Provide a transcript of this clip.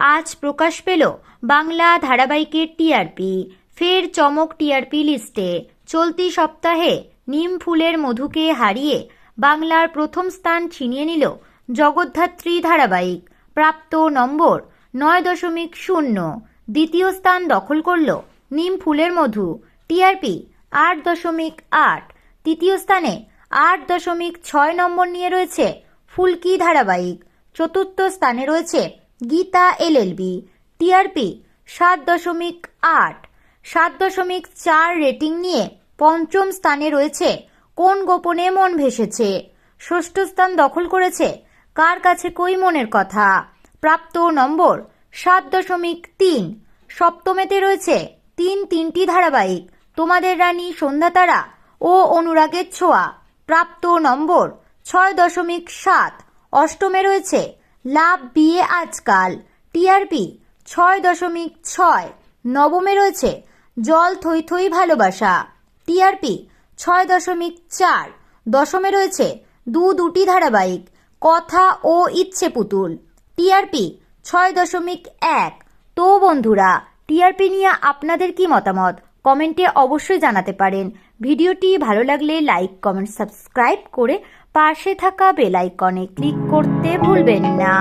আজ প্রকাশ পেল বাংলা ধারাবাহিকের টিআরপি ফের চমক টিআরপি লিস্টে। চলতি সপ্তাহে নিম ফুলের মধুকে হারিয়ে বাংলার প্রথম স্থান ছিনিয়ে নিল জগদ্ধাত্রী ধারাবাহিক। প্রাপ্ত নম্বর নয় দশমিক শূন্য। দ্বিতীয় স্থান দখল করল নিম ফুলের মধু। টিআরপি আট দশমিক আট। তৃতীয় স্থানে আট দশমিক ছয় নম্বর নিয়ে রয়েছে ফুলকি ধারাবাহিক। চতুর্থ স্থানে রয়েছে গীতা এলএলবি টিআরপি সাত দশমিক আট, সাত দশমিক চার রেটিং নিয়ে পঞ্চম স্থানে রয়েছে কোন গোপনে মন ভেসেছে? ষষ্ঠ স্থান দখল করেছে কার কাছে কই মনের কথা? প্রাপ্ত নম্বর সাত দশমিক তিন, সপ্তমেতে রয়েছে তিন তিনটি ধারাবাহিক, তোমাদের রানী সন্ধ্যাতারা ও অনুরাগের ছোঁয়া। প্রাপ্ত নম্বর ছয় দশমিক সাত, অষ্টমে রয়েছে লাভ বিয়ে আজকাল। টিআরপি ছয় দশমিক ছয়। নবমে রয়েছে জল থই থই ভালোবাসা। টিআরপি ছয় দশমিক চার। দশমে রয়েছে দু দুটি ধারাবাহিক, কথা ও ইচ্ছে পুতুল। টিআরপি ছয় দশমিক এক। তো বন্ধুরা, টিআরপি নিয়ে আপনাদের কি মতামত? কমেন্টে অবশ্যই জানাতে পারেন। ভিডিওটি ভালো লাগলে লাইক, কমেন্ট, সাবস্ক্রাইব করে পাশে থাকা বেলাইকনে ক্লিক করতে ভুলবেন না।